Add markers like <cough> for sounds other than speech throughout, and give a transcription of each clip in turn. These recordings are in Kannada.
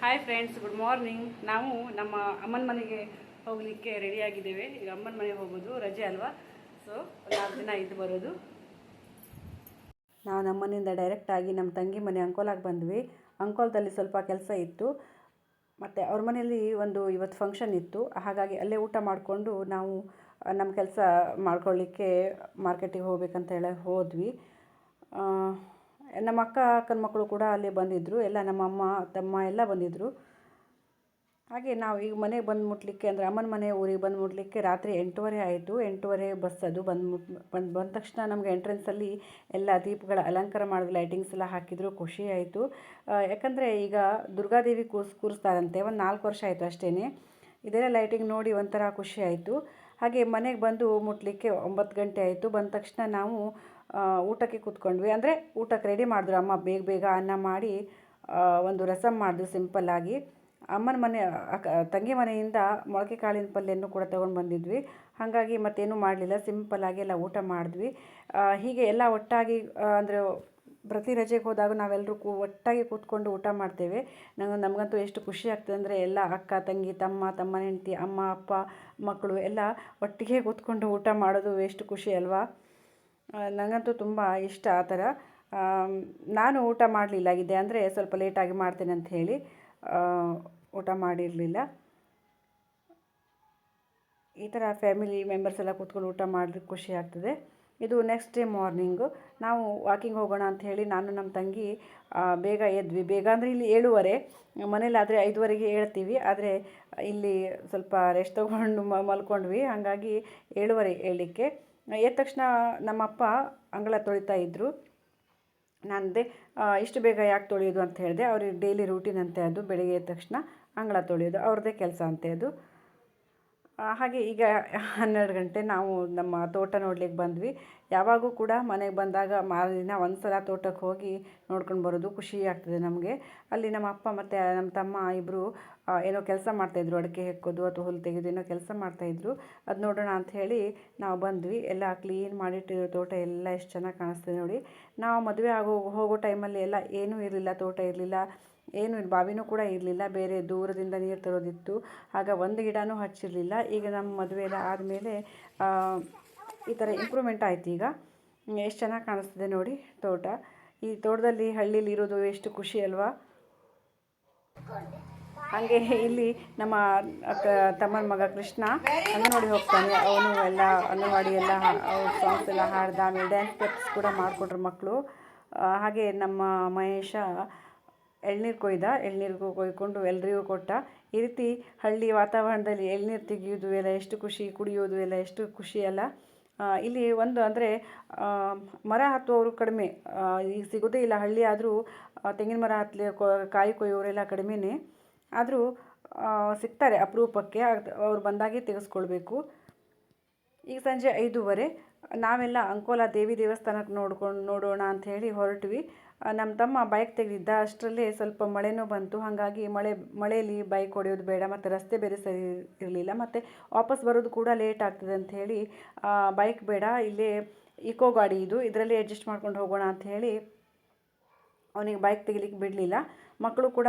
ಹಾಯ್ ಫ್ರೆಂಡ್ಸ್ ಗುಡ್ ಮಾರ್ನಿಂಗ್ ನಾವು ನಮ್ಮ ಅಮ್ಮನ ಮನೆಗೆ ಹೋಗಲಿಕ್ಕೆ ರೆಡಿಯಾಗಿದ್ದೇವೆ ಈಗ ಅಮ್ಮನ ಮನೆಗೆ ಹೋಗೋದು ರಜೆ ಅಲ್ವಾ? ಸೊ ನಾಲ್ಕು ದಿನ ಇದು ಬರೋದು. ನಾವು ನಮ್ಮ ಮನೆಯಿಂದ ಡೈರೆಕ್ಟಾಗಿ ನಮ್ಮ ತಂಗಿ ಮನೆ ಅಂಕೋಲಾಗೆ ಬಂದ್ವಿ. ಅಂಕೋಲದಲ್ಲಿ ಸ್ವಲ್ಪ ಕೆಲಸ ಇತ್ತು. ಮತ್ತು ಅವ್ರ ಮನೆಯಲ್ಲಿ ಒಂದು ಇವತ್ತು ಫಂಕ್ಷನ್ ಇತ್ತು. ಹಾಗಾಗಿ ಅಲ್ಲೇ ಊಟ ಮಾಡಿಕೊಂಡು ನಾವು ನಮ್ಮ ಕೆಲಸ ಮಾಡ್ಕೊಳ್ಳಿಕ್ಕೆ ಮಾರ್ಕೆಟಿಗೆ ಹೋಗ್ಬೇಕಂತ ಹೇಳಿ ಹೋದ್ವಿ. ನಮ್ಮ ಅಕ್ಕ, ಅಕ್ಕನ ಮಕ್ಕಳು ಕೂಡ ಅಲ್ಲಿ ಬಂದಿದ್ದರು ಎಲ್ಲ ನಮ್ಮ ಅಮ್ಮ, ತಮ್ಮ ಎಲ್ಲ ಬಂದಿದ್ದರು ಹಾಗೆ ನಾವು ಈಗ ಮನೆಗೆ ಬಂದು ಮುಟ್ಲಿಕ್ಕೆ ಅಂದರೆ ಅಮ್ಮನ ಮನೆ ಊರಿಗೆ ಬಂದು ಮುಟ್ಲಿಕ್ಕೆ ರಾತ್ರಿ ಎಂಟೂವರೆ ಆಯಿತು. ಎಂಟೂವರೆ ಬಸ್ ಅದು ಬಂದು ಮುಟ್, ಬಂದು ತಕ್ಷಣ ನಮಗೆ ಎಂಟ್ರೆನ್ಸಲ್ಲಿ ಎಲ್ಲ ದೀಪಗಳ ಅಲಂಕಾರ ಮಾಡಿದ ಲೈಟಿಂಗ್ಸ್ ಎಲ್ಲ ಹಾಕಿದ್ರು, ಖುಷಿ ಆಯಿತು. ಯಾಕಂದರೆ ಈಗ ದುರ್ಗಾದೇವಿ ಕೂರ್ಸ್, ಕೂರಿಸ್ತಾರಂತೆ, ಒಂದು ನಾಲ್ಕು ವರ್ಷ ಆಯಿತು ಅಷ್ಟೇ ಇದೆಲ್ಲ ಲೈಟಿಂಗ್ ನೋಡಿ ಒಂಥರ ಖುಷಿ ಆಯಿತು. ಹಾಗೆ ಮನೆಗೆ ಬಂದು ಮುಟ್ಲಿಕ್ಕೆ ಒಂಬತ್ತು ಗಂಟೆ ಆಯಿತು. ಬಂದ ತಕ್ಷಣ ನಾವು ಊಟಕ್ಕೆ ಕೂತ್ಕೊಂಡ್ವಿ. ಅಂದರೆ ಊಟಕ್ಕೆ ರೆಡಿ ಮಾಡಿದ್ರು. ಅಮ್ಮ ಬೇಗ ಬೇಗ ಅನ್ನ ಮಾಡಿ ಒಂದು ರಸಮ್ ಮಾಡಿದ್ರು ಸಿಂಪಲ್ಲಾಗಿ ಅಮ್ಮನ ಮನೆ ತಂಗಿ ಮನೆಯಿಂದ ಮೊಳಕೆ ಕಾಳಿನ ಪಲ್ಯನ್ನು ಕೂಡ ತೊಗೊಂಡು ಬಂದಿದ್ವಿ. ಹಾಗಾಗಿ ಮತ್ತೇನು ಮಾಡಲಿಲ್ಲ. ಸಿಂಪಲ್ಲಾಗಿ ಎಲ್ಲ ಊಟ ಮಾಡಿದ್ವಿ. ಹೀಗೆ ಎಲ್ಲ ಒಟ್ಟಾಗಿ ಅಂದರೆ ಪ್ರತಿ ರಜೆಗೆ ಹೋದಾಗ ನಾವೆಲ್ಲರೂ ಕೂ, ಒಟ್ಟಾಗಿ ಕೂತ್ಕೊಂಡು ಊಟ ಮಾಡ್ತೇವೆ. ನಂಗೆ, ನಮಗಂತೂ ಎಷ್ಟು ಖುಷಿ ಆಗ್ತದೆ ಅಂದರೆ ಎಲ್ಲ ಅಕ್ಕ, ತಂಗಿ, ತಮ್ಮ ತಮ್ಮನ ಹೆಂಡತಿ, ಅಮ್ಮ, ಅಪ್ಪ, ಮಕ್ಕಳು ಎಲ್ಲ ಒಟ್ಟಿಗೆ ಕೂತ್ಕೊಂಡು ಊಟ ಮಾಡೋದು ಎಷ್ಟು ಖುಷಿ ಅಲ್ವಾ? ನನಗಂತೂ ತುಂಬ ಇಷ್ಟ ಆ ಥರ. ನಾನು ಊಟ ಮಾಡಲಿಲ್ಲ ಇದೆ ಅಂದರೆ ಸ್ವಲ್ಪ ಲೇಟಾಗಿ ಮಾಡ್ತೇನೆ ಅಂತ ಹೇಳಿ ಊಟ ಮಾಡಿರಲಿಲ್ಲ. ಈ ಥರ ಫ್ಯಾಮಿಲಿ ಮೆಂಬರ್ಸ್ ಎಲ್ಲ ಕೂತ್ಕೊಂಡು ಊಟ ಮಾಡಿದ್ರೆ ಖುಷಿ ಆಗ್ತದೆ. ಇದು ನೆಕ್ಸ್ಟ್ ಡೇ ಮಾರ್ನಿಂಗು ನಾವು ವಾಕಿಂಗ್ ಹೋಗೋಣ ಅಂತ ಹೇಳಿ ನಾನು ನಮ್ಮ ತಂಗಿ ಬೇಗ ಎದ್ವಿ. ಬೇಗ ಅಂದರೆ ಇಲ್ಲಿ ಏಳುವರೆ. ಮನೇಲಾದರೆ ಐದುವರೆಗೆ ಹೇಳ್ತೀವಿ ಆದರೆ ಇಲ್ಲಿ ಸ್ವಲ್ಪ ರೆಸ್ಟ್ ತೊಗೊಂಡು ಮಲ್ಕೊಂಡ್ವಿ. ಹಾಗಾಗಿ ಏಳುವರೆ ಏಳಲಿಕ್ಕೆ ಎದ್ದ ತಕ್ಷಣ ನಮ್ಮಪ್ಪ ಅಂಗಳ ತೊಳಿತಾ ಇದ್ದರು ನಾನಂದೆ ಇಷ್ಟು ಬೇಗ ಯಾಕೆ ತೊಳೆಯೋದು? ಅಂತ ಹೇಳಿದೆ. ಅವ್ರಿಗೆ ಡೈಲಿ ರೂಟೀನ್ ಅಂತೆ ಅದು. ಬೆಳಗ್ಗೆ ಎದ್ದ ತಕ್ಷಣ ಅಂಗಳ ತೊಳೆಯೋದು. ಅವ್ರದ್ದೇ ಕೆಲಸ ಅಂತೆ ಅದು. ಹಾಗೆ ಈಗ ಹನ್ನೆರಡು ಗಂಟೆ ನಾವು ನಮ್ಮ ತೋಟ ನೋಡ್ಲಿಕ್ಕೆ ಬಂದ್ವಿ. ಯಾವಾಗೂ ಕೂಡ ಮನೆಗೆ ಬಂದಾಗ ಮಾರದಿನ ಒಂದು ಸಲ ತೋಟಕ್ಕೆ ಹೋಗಿ ನೋಡ್ಕೊಂಡು ಬರೋದು ಖುಷಿ ಆಗ್ತದೆ ನಮಗೆ. ಅಲ್ಲಿ ನಮ್ಮ ಅಪ್ಪ ಮತ್ತು ನಮ್ಮ ತಮ್ಮ ಇಬ್ಬರು ಏನೋ ಕೆಲಸ ಮಾಡ್ತಾಯಿದ್ರು ಅಡಿಕೆ ಹೆಕ್ಕೋದು ಅಥವಾ ಹುಲ್ಲು ತೆಗೆಯೋದು ಏನೋ ಕೆಲಸ ಮಾಡ್ತಾಯಿದ್ರು ಅದು ನೋಡೋಣ ಅಂತ ಹೇಳಿ ನಾವು ಬಂದ್ವಿ. ಎಲ್ಲ ಕ್ಲೀನ್ ಮಾಡಿಟ್ಟಿರೋ ತೋಟ ಎಲ್ಲ ಎಷ್ಟು ಚೆನ್ನಾಗಿ ಕಾಣಿಸ್ತದೆ ನೋಡಿ. ನಾವು ಮದುವೆ ಆಗೋ, ಹೋಗೋ ಟೈಮಲ್ಲಿ ಎಲ್ಲ ಏನೂ ಇರಲಿಲ್ಲ, ತೋಟ ಇರಲಿಲ್ಲ, ಏನು ಇಲ್ಲ ಬಾವಿನೂ ಕೂಡ ಇರಲಿಲ್ಲ, ಬೇರೆ ದೂರದಿಂದ ನೀರು ತರೋದಿತ್ತು. ಆಗ ಒಂದು ಗಿಡನೂ ಹಚ್ಚಿರಲಿಲ್ಲ. ಈಗ ನಮ್ಮ ಮದುವೆ ಎಲ್ಲ ಆದಮೇಲೆ ಈ ಥರ ಇಂಪ್ರೂವ್ಮೆಂಟ್ ಆಯ್ತು ಈಗ. ಎಷ್ಟು ಚೆನ್ನಾಗಿ ಕಾಣಿಸ್ತದೆ ನೋಡಿ ತೋಟ. ಈ ತೋಟದಲ್ಲಿ ಹಳ್ಳಿಲಿರೋದು ಎಷ್ಟು ಖುಷಿ ಅಲ್ವಾ? ಹಾಗೆ ಇಲ್ಲಿ ನಮ್ಮ ತಮ್ಮನ ಮಗ ಕೃಷ್ಣ ಅಂಗನವಾಡಿ ಹೋಗ್ತಾನೆ. ಅವನು ಎಲ್ಲ ಅಂಗನವಾಡಿ ಎಲ್ಲ ಸಾಂಗ್ಸ್ ಎಲ್ಲ ಹಾಡ್ದ, ಆಮೇಲೆ ಡ್ಯಾನ್ಸ್ ಸ್ಟೆಪ್ಸ್ ಕೂಡ ಮಾಡಿಕೊಟ್ರು ಮಕ್ಕಳು ಹಾಗೆ ನಮ್ಮ ಮಹೇಶ ಎಳ್ನೀರು ಕೊಯ್ದ, ಎಳ್ನೀರಿಗೂ ಕೊಯ್ಕೊಂಡು ಎಲ್ರಿಗೂ ಕೊಟ್ಟ. ಈ ರೀತಿ ಹಳ್ಳಿ ವಾತಾವರಣದಲ್ಲಿ ಎಳ್ನೀರು ತೆಗೆಯೋದು ಎಲ್ಲ ಎಷ್ಟು ಖುಷಿ, ಕುಡಿಯೋದು ಎಲ್ಲ ಎಷ್ಟು ಖುಷಿ ಅಲ್ಲ. ಇಲ್ಲಿ ಒಂದು ಅಂದರೆ ಮರ ಹತ್ತುವವರು ಕಡಿಮೆ. ಈಗ ಸಿಗೋದೇ ಇಲ್ಲ, ಹಳ್ಳಿ ಆದರೂ ತೆಂಗಿನ ಮರ ಹತ್ತಲಿ ಕಾಯಿ ಕೊಯ್ಯೋರೆಲ್ಲ ಕಡಿಮೆನೇ. ಆದರೂ ಸಿಗ್ತಾರೆ ಅಪರೂಪಕ್ಕೆ. ಅವ್ರು ಬಂದಾಗೆ ತೆಗೆಸ್ಕೊಳ್ಬೇಕು. ಈಗ ಸಂಜೆ ಐದೂವರೆ, ನಾವೆಲ್ಲ ಅಂಕೋಲ ದೇವಿ ದೇವಸ್ಥಾನಕ್ಕೆ ನೋಡ್ಕೊಂಡು ನೋಡೋಣ ಅಂತ ಹೇಳಿ ಹೊರಟ್ವಿ. ನಮ್ಮ ತಮ್ಮ ಬೈಕ್ ತೆಗೆದಿದ್ದ, ಅಷ್ಟರಲ್ಲೇ ಸ್ವಲ್ಪ ಮಳೆನೂ ಬಂತು. ಹಾಗಾಗಿ ಮಳೆ, ಮಳೆಯಲ್ಲಿ ಬೈಕ್ ಹೊಡೆಯೋದು ಬೇಡ, ಮತ್ತು ರಸ್ತೆ ಬೇರೆ ಸರಿ ಇರಲಿಲ್ಲ, ಮತ್ತು ವಾಪಸ್ ಬರೋದು ಕೂಡ ಲೇಟ್ ಆಗ್ತದೆ ಅಂತ ಹೇಳಿ ಬೈಕ್ ಬೇಡ, ಇಲ್ಲೇ ಇಕೋ ಗಾಡಿ ಇದು. ಇದರಲ್ಲಿ ಅಡ್ಜಸ್ಟ್ ಮಾಡ್ಕೊಂಡು ಹೋಗೋಣ ಅಂತ ಹೇಳಿ, ಅವನಿಗೆ ಬೈಕ್ ತೆಗಿಲಿಕ್ಕೆ ಬಿಡಲಿಲ್ಲ. ಮಕ್ಕಳು ಕೂಡ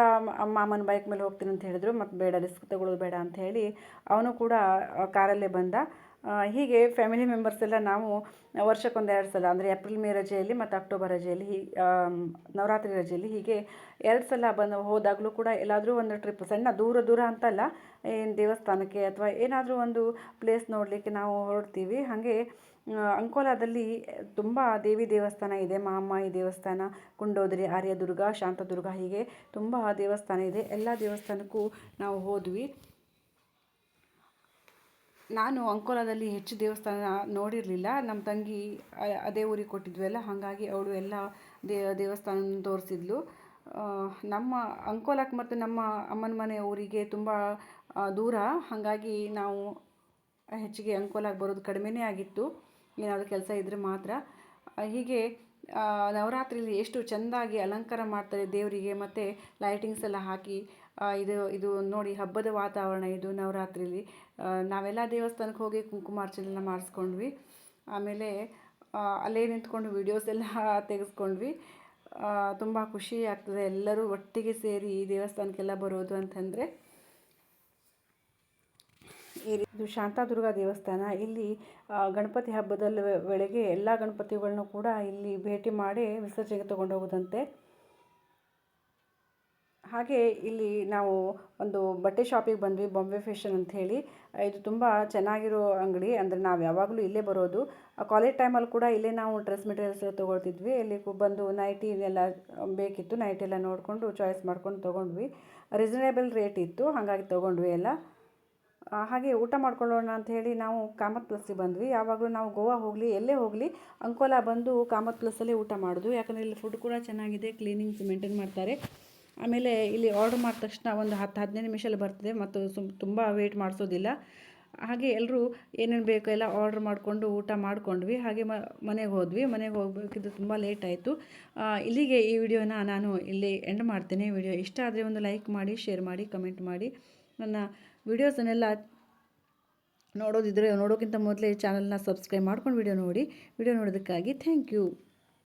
ಮಾಮನ ಬೈಕ್ ಮೇಲೆ ಹೋಗ್ತೀನಿ ಅಂತ ಹೇಳಿದ್ರು, ಮತ್ತು ಬೇಡ ರಿಸ್ಕ್ ತಗೊಳ್ಳೋದು ಬೇಡ ಅಂತ ಹೇಳಿ ಅವನು ಕೂಡ ಕಾರಲ್ಲೇ ಬಂದ. ಹೀಗೆ ಫ್ಯಾಮಿಲಿ ಮೆಂಬರ್ಸ್ ಎಲ್ಲ ನಾವು ವರ್ಷಕ್ಕೊಂದು ಎರಡು ಸಲ, ಅಂದರೆ ಏಪ್ರಿಲ್ ಮೇ ರಜೆಯಲ್ಲಿ ಮತ್ತು ಅಕ್ಟೋಬರ್ ರಜೆಯಲ್ಲಿ ಹೀ ನವರಾತ್ರಿ ರಜೆಯಲ್ಲಿ ಹೀಗೆ ಎರಡು ಸಲ ಬಂದು ಹೋದಾಗಲೂ ಕೂಡ ಎಲ್ಲಾದರೂ ಒಂದು ಟ್ರಿಪ್ ಸಣ್ಣ ದೂರ ದೂರ ಅಂತಲ್ಲ, ಏನು ದೇವಸ್ಥಾನಕ್ಕೆ ಅಥವಾ ಏನಾದರೂ ಒಂದು ಪ್ಲೇಸ್ ನೋಡಲಿಕ್ಕೆ ನಾವು ಹೊರಡ್ತೀವಿ. ಹಾಗೆ ಅಂಕೋಲಾದಲ್ಲಿ ತುಂಬ ದೇವಿ ದೇವಸ್ಥಾನ ಇದೆ ಮಹಾಮಾಯಿ ದೇವಸ್ಥಾನ, ಕುಂಡೋದರಿ, ಆರ್ಯದುರ್ಗ, ಶಾಂತದುರ್ಗ ಹೀಗೆ ತುಂಬ ದೇವಸ್ಥಾನ ಇದೆ. ಎಲ್ಲ ದೇವಸ್ಥಾನಕ್ಕೂ ನಾವು ಹೋದ್ವಿ. ನಾನು ಅಂಕೋಲಾದಲ್ಲಿ ಹೆಚ್ಚು ದೇವಸ್ಥಾನ ನೋಡಿರಲಿಲ್ಲ. ನಮ್ಮ ತಂಗಿ ಅದೇ ಊರಿಗೆ ಕೊಟ್ಟಿದ್ವಲ್ಲ ಹಾಗಾಗಿ ಅವಳು ಎಲ್ಲ ದೇ ದೇವಸ್ಥಾನ ತೋರಿಸಿದ್ಲು. ನಮ್ಮ ಅಂಕೋಲಕ್ಕೆ ಮತ್ತು ನಮ್ಮ ಅಮ್ಮನ ಮನೆ ಊರಿಗೆ ತುಂಬ ದೂರ. ಹಾಗಾಗಿ ನಾವು ಹೆಚ್ಚಿಗೆ ಅಂಕೋಲಕ್ಕೆ ಬರೋದು ಕಡಿಮೆನೇ ಆಗಿತ್ತು. ಏನಾದರೂ ಕೆಲಸ ಇದ್ದರೆ ಮಾತ್ರ. ಹೀಗೆ ನವರಾತ್ರಿಲಿ ಎಷ್ಟು ಚೆಂದಾಗಿ ಅಲಂಕಾರ ಮಾಡ್ತಾರೆ ದೇವರಿಗೆ, ಮತ್ತು ಲೈಟಿಂಗ್ಸ್ ಎಲ್ಲ ಹಾಕಿ ಇದು ಇದು ನೋಡಿ, ಹಬ್ಬದ ವಾತಾವರಣ ಇದು ನವರಾತ್ರಿಲಿ. ನಾವೆಲ್ಲ ದೇವಸ್ಥಾನಕ್ಕೆ ಹೋಗಿ ಕುಂಕುಮಾರ್ಚನೆಲ್ಲ ಮಾಡಿಸ್ಕೊಂಡ್ವಿ. ಆಮೇಲೆ ಅಲ್ಲೇ ನಿಂತ್ಕೊಂಡು ವೀಡಿಯೋಸ್ ಎಲ್ಲ <laughs> ತೆಗೆಸ್ಕೊಂಡ್ವಿ. ತುಂಬ ಖುಷಿ ಆಗ್ತದೆ ಎಲ್ಲರೂ ಒಟ್ಟಿಗೆ ಸೇರಿ ಈ ದೇವಸ್ಥಾನಕ್ಕೆಲ್ಲ ಬರೋದು ಅಂತಂದರೆ. ಇದು ಶಾಂತಾದುರ್ಗ ದೇವಸ್ಥಾನ. ಇಲ್ಲಿ ಗಣಪತಿ ಹಬ್ಬದಲ್ಲಿ ವೆ- ವೇಳೆಗೆ ಎಲ್ಲ ಗಣಪತಿಗಳನ್ನು ಕೂಡ ಇಲ್ಲಿ ಭೇಟಿ ಮಾಡಿ ವಿಸರ್ಜನೆಗೆ ತಗೊಂಡು ಹೋಗೋದಂತೆ ಹಾಗೆ ಇಲ್ಲಿ ನಾವು ಒಂದು ಬಟ್ಟೆ ಶಾಪಿಗೆ ಬಂದ್ವಿ ಬಾಂಬೆ ಫ್ಯಾಷನ್ ಅಂತ ಹೇಳಿ. ಇದು ತುಂಬ ಚೆನ್ನಾಗಿರೋ ಅಂಗಡಿ. ಅಂದರೆ ನಾವು ಯಾವಾಗಲೂ ಇಲ್ಲೇ ಬರೋದು. ಕಾಲೇಜ್ ಟೈಮಲ್ಲಿ ಕೂಡ ಇಲ್ಲೇ ನಾವು ಡ್ರೆಸ್ ಮೆಟೀರಿಯಲ್ಸ್ ತೊಗೊಳ್ತಿದ್ವಿ. ಇಲ್ಲಿ ಬಂದು ನೈಟಿ ಎಲ್ಲ ಬೇಕಿತ್ತು. ನೈಟಿ ಎಲ್ಲ ನೋಡಿಕೊಂಡು ಚಾಯ್ಸ್ ಮಾಡ್ಕೊಂಡು ತೊಗೊಂಡ್ವಿ. ರೀಸನೇಬಲ್ ರೇಟ್ ಇತ್ತು. ಹಾಗಾಗಿ ತೊಗೊಂಡ್ವಿ ಎಲ್ಲ. ಹಾಗೆ ಊಟ ಮಾಡ್ಕೊಳ್ಳೋಣ ಅಂತ ಹೇಳಿ ನಾವು ಕಾಮತ್ ಪ್ಲಸ್ಸಿಗೆ ಬಂದ್ವಿ. ಯಾವಾಗಲೂ ನಾವು ಗೋವಾ ಹೋಗಲಿ, ಎಲ್ಲೇ ಹೋಗಲಿ, ಅಂಕೋಲಾ ಬಂದು ಕಾಮತ್ ಪ್ಲಸ್ಸಲ್ಲೇ ಊಟ ಮಾಡೋದು. ಯಾಕಂದರೆ ಇಲ್ಲಿ ಫುಡ್ ಕೂಡ ಚೆನ್ನಾಗಿದೆ ಕ್ಲೀನಿಂಗ್ಸ್ ಮೇಂಟೈನ್ ಮಾಡ್ತಾರೆ. ಆಮೇಲೆ ಇಲ್ಲಿ ಆರ್ಡ್ರ್ ಮಾಡಿದ ತಕ್ಷಣ ಒಂದು ಹತ್ತು, ಹದಿನೈದು ನಿಮಿಷದಲ್ಲಿ ಬರ್ತದೆ ಮತ್ತು ಸುಮ್ ತುಂಬ ವೇಟ್ ಮಾಡಿಸೋದಿಲ್ಲ. ಹಾಗೆ ಎಲ್ಲರೂ ಏನೇನು ಬೇಕೋ ಎಲ್ಲ ಆರ್ಡ್ರ್ ಮಾಡಿಕೊಂಡು ಊಟ ಮಾಡಿಕೊಂಡ್ವಿ. ಹಾಗೆ ಮನೆಗೆ ಹೋದ್ವಿ. ಮನೆಗೆ ಹೋಗಬೇಕಿದ್ದು ತುಂಬ ಲೇಟ್ ಆಯಿತು. ಇಲ್ಲಿಗೆ ಈ ವಿಡಿಯೋನ ನಾನು ಇಲ್ಲಿ ಎಂಡ್ ಮಾಡ್ತೇನೆ. ವಿಡಿಯೋ ಇಷ್ಟ ಆದರೆ ಒಂದು ಲೈಕ್ ಮಾಡಿ ಶೇರ್ ಮಾಡಿ ಕಮೆಂಟ್ ಮಾಡಿ. ನನ್ನ ವಿಡಿಯೋಸನ್ನೆಲ್ಲ ನೋಡೋದಿದ್ರೆ, ನೋಡೋಕ್ಕಿಂತ ಮೊದಲೇ ಚಾನಲ್ನ ಸಬ್ಸ್ಕ್ರೈಬ್ ಮಾಡ್ಕೊಂಡು ವಿಡಿಯೋ ನೋಡಿ. Video ನೋಡೋದಕ್ಕಾಗಿ thank you